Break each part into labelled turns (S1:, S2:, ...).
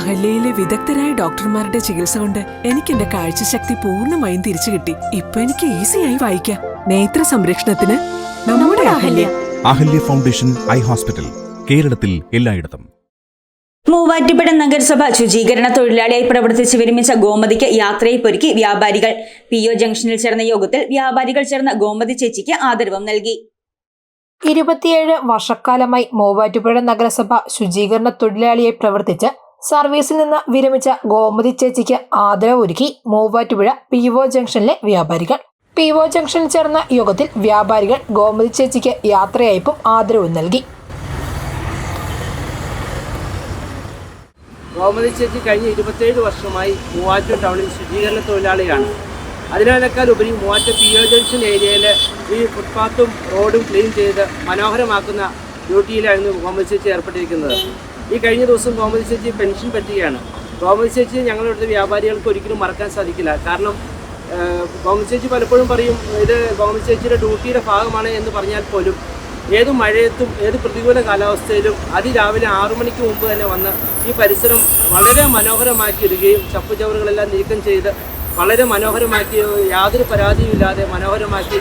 S1: അഹല്യയിലെ വിദഗ്ധരായ ഡോക്ടർമാരുടെ ചികിത്സ കൊണ്ട് എനിക്ക് എന്റെ കാഴ്ചശക്തി പൂർണമായും തിരിച്ചു കിട്ടി. ഇപ്പൊ എനിക്ക് ഈസിയായി വായിക്കാം. നേത്ര സംരക്ഷണത്തിന് നമ്മുടെ Ahalya.
S2: Ahalya foundation eye hospital കേരളത്തിൽ എല്ലായിടത്തും.
S3: മൂവാറ്റുപുഴ നഗരസഭ ശുചീകരണ തൊഴിലാളിയായി പ്രവർത്തിച്ച് വിരമിച്ച ഗോമതിക്ക് യാത്രയെ പൊരുക്കി വ്യാപാരികൾ. പി ഒ ജംഗ്ഷനിൽ ചേർന്ന യോഗത്തിൽ വ്യാപാരികൾ ചേർന്ന ഗോമതി ചേച്ചിക്ക് ആദരവും നൽകി.
S4: ഇരുപത്തിയേഴ് വർഷക്കാലമായി മൂവാറ്റുപുഴ നഗരസഭ ശുചീകരണ തൊഴിലാളിയായി പ്രവർത്തിച്ച് സർവീസിൽ നിന്ന് വിരമിച്ച ഗോമതി ചേച്ചിക്ക് ആദരവൊരുക്കി മൂവാറ്റുപുഴ പി ഒ ജംഗ്ഷനിലെ വ്യാപാരികൾ. പി ഒ ജംഗ്ഷനിൽ ചേർന്ന യോഗത്തിൽ വ്യാപാരികൾ ഗോമതി ചേച്ചിക്ക് യാത്രയയപ്പും ആദരവും നൽകി.
S5: ഗോമതി ചേച്ചി കഴിഞ്ഞ ഇരുപത്തേഴ് വർഷമായി മൂവാറ്റ ടൗണിൽ ശുചീകരണ തൊഴിലാളിയാണ്. അതിനേക്കാൾ ഉപരി മൂവാറ്റ പി ഒ ജംഗ്ഷൻ ഏരിയയിലെ ഈ ഫുട്പാത്തും റോഡും ക്ലീൻ ചെയ്ത് മനോഹരമാക്കുന്ന ഡ്യൂട്ടിയിലായിരുന്നു ഗോമതി ചേച്ചി ഏർപ്പെട്ടിരിക്കുന്നത്. ഈ കഴിഞ്ഞ ദിവസം ഗോമതി ചേച്ചി പെൻഷൻ പറ്റുകയാണ് ഗോമതി ചേച്ചി ഞങ്ങളുടെ വ്യാപാരികൾക്ക് ഒരിക്കലും മറക്കാൻ സാധിക്കില്ല. കാരണം ഗോമതി ചേച്ചി പലപ്പോഴും പറയും ഇത് ഗോമതി ചേച്ചിയുടെ ഡ്യൂട്ടിയുടെ ഭാഗമാണ് എന്ന് പറഞ്ഞാൽ പോലും ഏത് മഴയത്തും ഏത് പ്രതികൂല കാലാവസ്ഥയിലും അതിരാവിലെ ആറു മണിക്ക് മുമ്പ് തന്നെ വന്ന് ഈ പരിസരം വളരെ മനോഹരമാക്കി ഇടുകയും ചപ്പുചവറുകളെല്ലാം നീക്കം ചെയ്ത് വളരെ മനോഹരമാക്കി യാതൊരു പരാതിയും ഇല്ലാതെ മനോഹരമാക്കി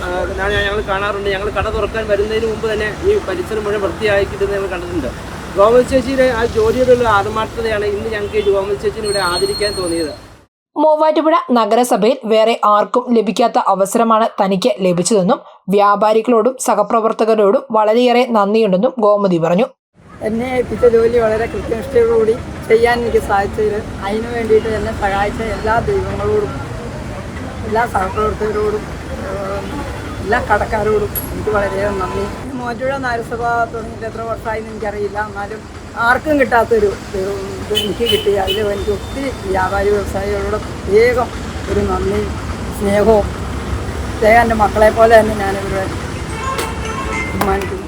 S5: ഞങ്ങൾ കാണാറുണ്ട്. ഞങ്ങൾ കട തുറക്കാൻ വരുന്നതിന് മുമ്പ് തന്നെ ഈ പരിസരം മുഴുവൻ വൃത്തിയാക്കിയിട്ട് ഞങ്ങൾ കണ്ടിട്ടുണ്ട്. ഗോമതി ചേച്ചിയുടെ ആ ജോലിയോടുള്ള ആത്മാർത്ഥതയാണ് ഇന്ന് ഞങ്ങൾക്ക് ഈ ഗോമതി ചേച്ചിനെ ഇവിടെ ആദരിക്കാൻ തോന്നിയത്.
S4: മൂവാറ്റുപുഴ നഗരസഭയിൽ വേറെ ആർക്കും ലഭിക്കാത്ത അവസരമാണ് തനിക്ക് ലഭിച്ചതെന്നും വ്യാപാരികളോടും സഹപ്രവർത്തകരോടും വളരെയേറെ നന്ദിയുണ്ടെന്നും ഗോമതി പറഞ്ഞു.
S6: എന്നെ ഏൽപ്പിച്ച ജോലി വളരെ കൃത്യനിഷ്ഠയോടുകൂടി ചെയ്യാൻ എനിക്ക് സാധിച്ചതിൽ അതിനു വേണ്ടിയിട്ട് എന്നെ സഹായിച്ച എല്ലാ ദൈവങ്ങളോടും എല്ലാ സഹപ്രവർത്തകരോടും എല്ലാ കടക്കാരോടും എനിക്ക് വളരെയേറെ നന്ദി. മോറ്റുപുഴ നഗരസഭ തുടങ്ങിയിട്ട് എത്ര വർഷമായി എനിക്കറിയില്ല. എന്നാലും ആർക്കും കിട്ടാത്തൊരു ഒരു ഇത് എനിക്ക് കിട്ടി. അതിൽ എനിക്ക് ഒത്തിരി വ്യാപാരി വ്യവസായികളോട് പ്രത്യേകം ഒരു നന്ദി സ്നേഹവും പ്രത്യേകം എന്റെ മക്കളെ പോലെ തന്നെ ഞാനിവിടെ ബഹുമാനിക്കുന്നു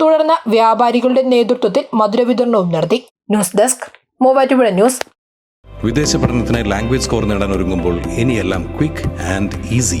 S4: തുടർന്ന് വ്യാപാരികളുടെ നേതൃത്വത്തിൽ മധുരവിതരണവും നടത്തി. News desk Muvattupuzha news.
S7: വിദേശ പഠനത്തിന് ലാംഗ്വേജ് സ്കോർ നേടാൻ ഒരുങ്ങുമ്പോൾ ഇനിയെല്ലാം quick and easy.